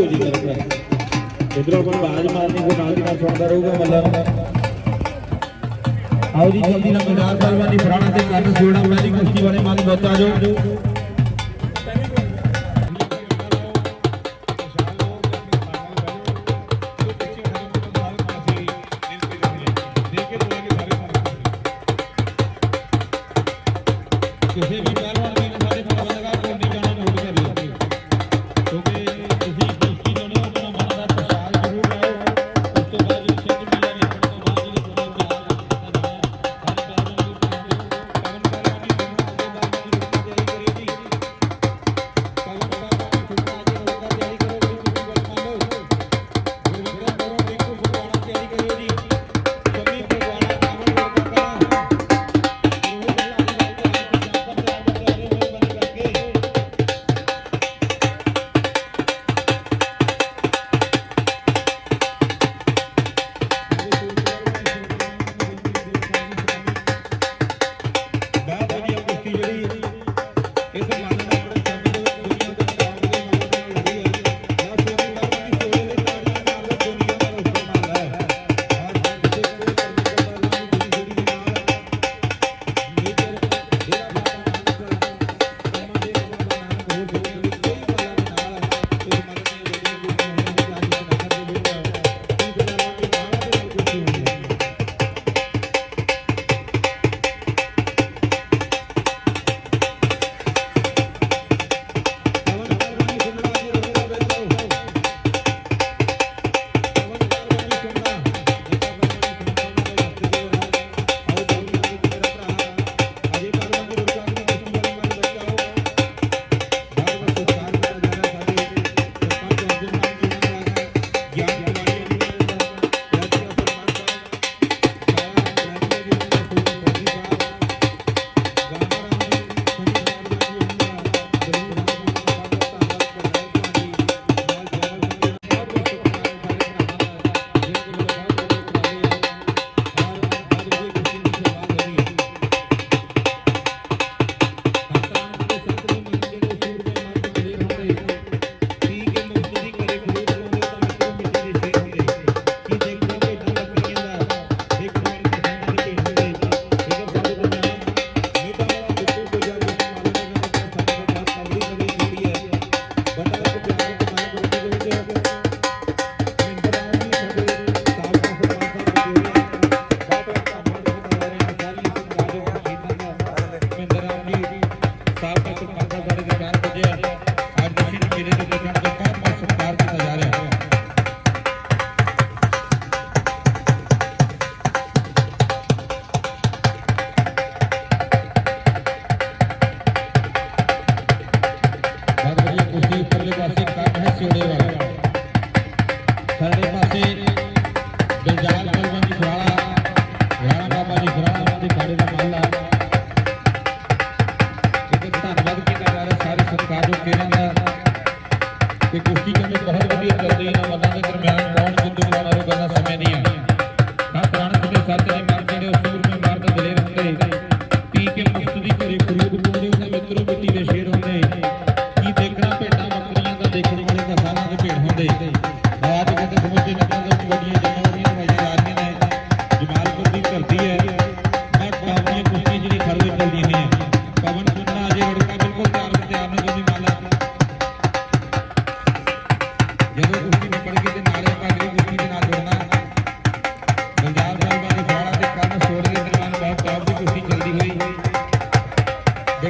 ਹੋ ਜੀ। ਮੇਰਾ ਭਰਾ ਇਧਰੋਂ ਕੋਈ ਬਾਜ ਮਾਰਨੀ ਕੋ ਨਾਲ ਦੀ ਨਾਲ ਸੁਣਦਾ ਰਹੂਗਾ ਮੱਲਾ ਆਓ ਜੀ, ਜਲਦੀ ਨਾਲ ਮਜ਼ਾਰ ਪਹਿਲਵਾਨੀ ਫਰਾਣਾ ਤੇ ਕਰਨ ਜੋੜਾ ਮੈਰੀ ਕੁਸ਼ਤੀ ਵਾਲੇ ਮਨ ਵਿੱਚ ਆ ਜਾਓ। ਕਿਸੇ ਵੀ ਪਹਿਲ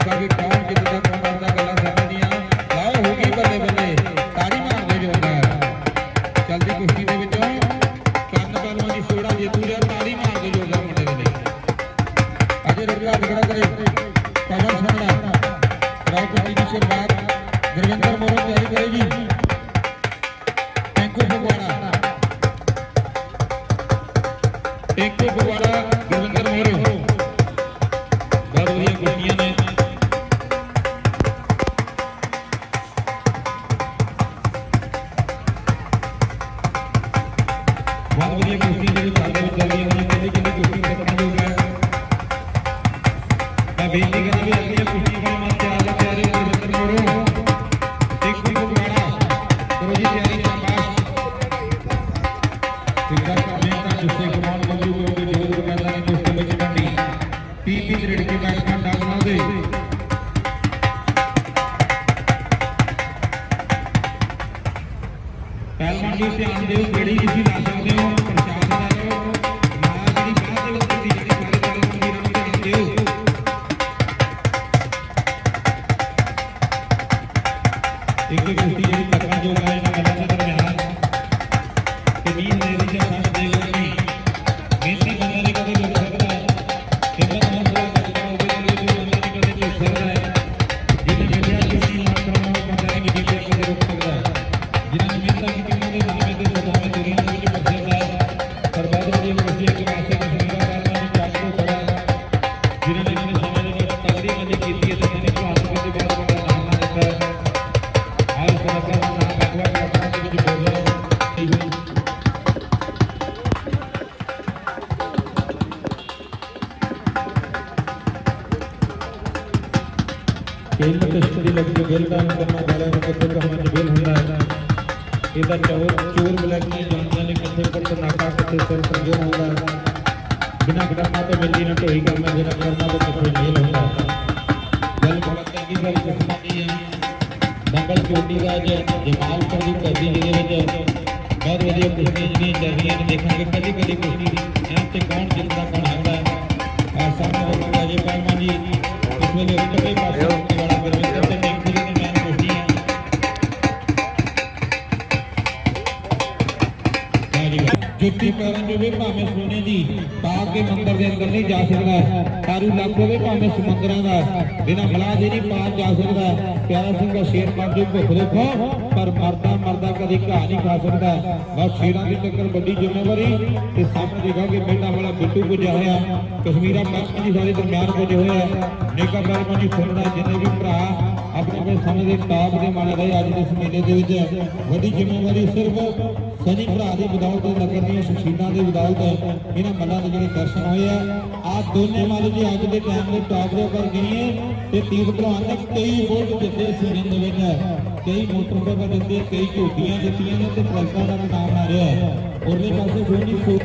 ਦੇਖਾਂਗੇ ਕੌਣ ਜਿੱਤਦਾ ਕੌਣ ਹਾਰਦਾ ਗੱਲਾਂ ਸਮਝਦੀਆਂ ਆਓ ਹੋ ਗਈ ਬੱਲੇ કાગળિયા કૃષિ જેવી કાગળ કવિ અને કેટલીક કેટલીક ਇੱਕ ਇੱਕ ਜਿਹੜੀ ਤੱਕਾਂ ਜੋ ਹੈ ਨਾ। ਗੱਲਾਂ ਖੇਲ ਤਸਕਰੀ ਲੱਗ ਜੋ ਗੇਲ ਦਾ ਕਰਨਾ ਵਾਲਾ ਨੂੰ ਕਿੱਥੇ ਕਹਾਂ ਜਬੇਲ ਹੁੰਦਾ ਹੈ। ਇਹਦਾ ਚੋਰ ਚੋਰ ਬਲੈਕ ਨਹੀਂ ਜਾਣਦਾ ਨੇ ਕਿੱਥੇ ਪਰ ਨਾਕਾ ਕਿੱਥੇ ਸਿਰ ਸੰਜੋ ਹੁੰਦਾ ਹੈ। ਬਿਨਾ ਕਰਨਾ ਤੋਂ ਮਿਲਦੀ ਨਾ ਢੋਈ ਕਰਨਾ ਜਿਹੜਾ ਕਰਨਾ ਤੋਂ ਕਿੱਥੇ ਮੇਲ ਹੁੰਦਾ ਹੈ। ਗੱਲ ਬਹੁਤ ਚੰਗੀ ਗੱਲ ਕਿਸਮਾਂ ਦੀ ਹੈ? ਦੰਗਲ ਚੋਟੀ ਦਾ ਅੱਜ ਜਮਾਲਪੁਰ ਦੀ ਧਰਤੀ ਜਿਹਦੇ ਵਿੱਚ ਬਹੁਤ ਵਧੀਆ ਕੁਸ਼ਤੀਆਂ ਜਿਹੜੀਆਂ ਚੱਲ ਰਹੀਆਂ ਨੇ ਦੇਖਾਂਗੇ ਕਦੀ ਕਦੀ ਕੁਸ਼ਤੀ ਦੀ। ਐਂ ਤੇ ਕੌਣ ਜਿੱਤਦਾ, ਕੌਣ ਹਾਰਦਾ ਹੈ? ਆ ਸਾਹਮਣੇ ਹੋਊਗਾ ਜੀ ਪਹਿਲਵਾਨ ਜੀ, ਇਸ ਵੇਲੇ ਉੱਤਰਲੇ ਪਾਸੇ। ਜੁੱਤੀ ਪੈਰਾਂ ਦੇ ਵੀ ਭਾਵੇਂ ਸੋਨੇ ਦੀ, ਪਾ ਕੇ ਮੰਦਰ ਦੇ ਅੰਦਰ ਨਹੀਂ ਜਾ ਸਕਦਾ। ਤਾਰੂ ਲੱਖ ਹੋਵੇ ਭਾਵੇਂ ਸਮੁੰਦਰਾਂ ਦਾ। ਬਿਨਾ ਮਲਾਹ ਦੇ ਨਹੀਂ ਪਾਰ ਜਾ ਸਕਦਾ। ਪਿਆਰਾ ਸਿੰਘ ਦਾ ਸ਼ੇਰ ਬਣ ਜੋ ਭੁੱਖ ਦੇਖੋ ਪਰ ਮਰਦਾ ਮਰਦਾ ਕਦੇ ਘਾਹ ਨਹੀਂ ਖਾ ਸਕਦਾ। ਬਸ ਸ਼ੇਰਾਂ ਦੀ ਟੱਕਰ ਵੱਡੀ ਜ਼ਿੰਮੇਵਾਰੀ ਤੇ ਸਾਹਮਣੇ ਦੇਖਾ ਕਿ ਮੇਟਾ ਵਾਲਾ ਬਿੱਟੂ ਪੁੱਜਿਆ ਹੋਇਆ। ਕਸ਼ਮੀਰਾ ਮੱਖਣ ਜੀ ਸਾਰੇ ਦਰਮਿਆਨ ਪੁੱਜੇ ਹੋਇਆ ਆ। ਨੇਕਾ ਬਲਮਾ ਜੀ ਸੁਣਦਾ, ਜਿੰਨੇ ਵੀ ਭਰਾ ਆਪਣੇ ਆਪਣੇ ਸਮੇਂ ਦੇ ਟਾਪ ਦੇ ਮਾਣੇ ਰਹੇ ਅੱਜ ਦੇ ਇਸ ਮੇਲੇ ਦੇ ਵਿੱਚ ਵੱਡੀ ਜ਼ਿੰਮੇਵਾਰੀ ਸਿਰਫ ਸਨੀ ਭਰਾ ਦੀ ਬਦੌਲਤ ਨਗਰ ਦੀਆਂ ਸ਼ਖਸੀਅਤਾਂ ਦੇ ਬਦੌਲਤ ਇਹਨਾਂ ਮੱਲਾਂ ਦੇ ਜਿਹੜੇ ਦਰਸ਼ਨ ਹੋਏ ਆ। ਆ ਦੋਨੇ ਮੱਲ ਜੀ ਅੱਜ ਦੇ ਟਾਈਮ ਦੇ ਟਾਪ ਦੇ ਉੱਪਰ ਗਏ ਤੇ ਤੀਰ ਭਲਵਾਨ ਨੇ ਕਈ ਬੋਲਟ ਜਿੱਤੇ ਸੀਜ਼ਨ ਦੇ ਵਿੱਚ। ਕਈ ਮੋਟਰਸਾਈਕਲ ਦਿੱਤੇ ਕਈ ਝੋਟੀਆਂ ਦਿੱਤੀਆਂ ਨੇ ਤੇ ਟਰੈਕਟਰਾਂ ਦਾ ਵੀ ਨਾਮ ਆ ਰਿਹਾ ਹੈ ਉਰਲੇ ਪਾਸੇ ਸੋਨੀ ਸੋ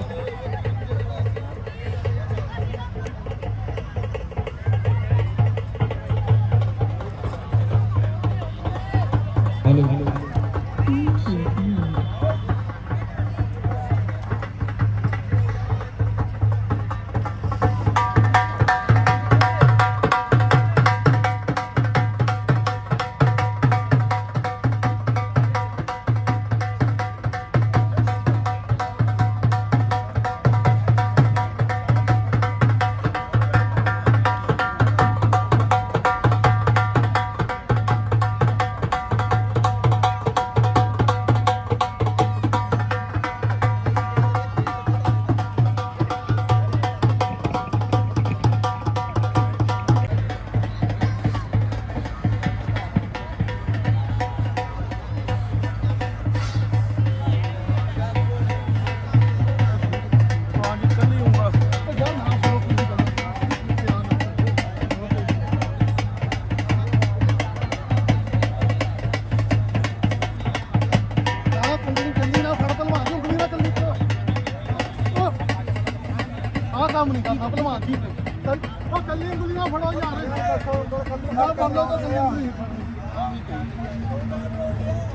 ਉਹ ਫੜੋ ਯਾਰ ਨਾ। ਬੰਦੋ ਤਾਂ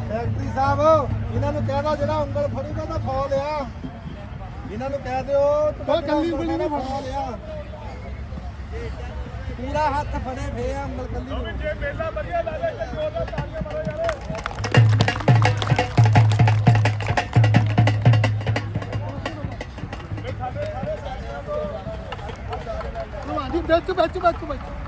ਫੈਕਟਰੀ ਸਾਹਿਬ ਇਹਨਾਂ ਨੂੰ ਕਹਿ ਦੋ ਜਿਹੜਾ ਉਂਗਲ ਫੜੂਗਾ ਤਾਂ ਫੌਲ ਆ ਇਹਨਾਂ ਨੂੰ ਕਹਿ ਦਿਓ ਉਹ ਕੱਲੀ ਉਂਗਲੀ ਨਹੀਂ ਫੜੋ ਫੌਲ ਆ ਪੂਰਾ ਹੱਥ ਫੜੇ ਫੇ ਆ ਉਂਗਲ ਕੱਲੀ ਨੂੰ। ਭਲਵਾਨ ਜੀ ਵਿੱਚ ਵਿੱਚ ਵਿੱਚ ਵਿੱਚ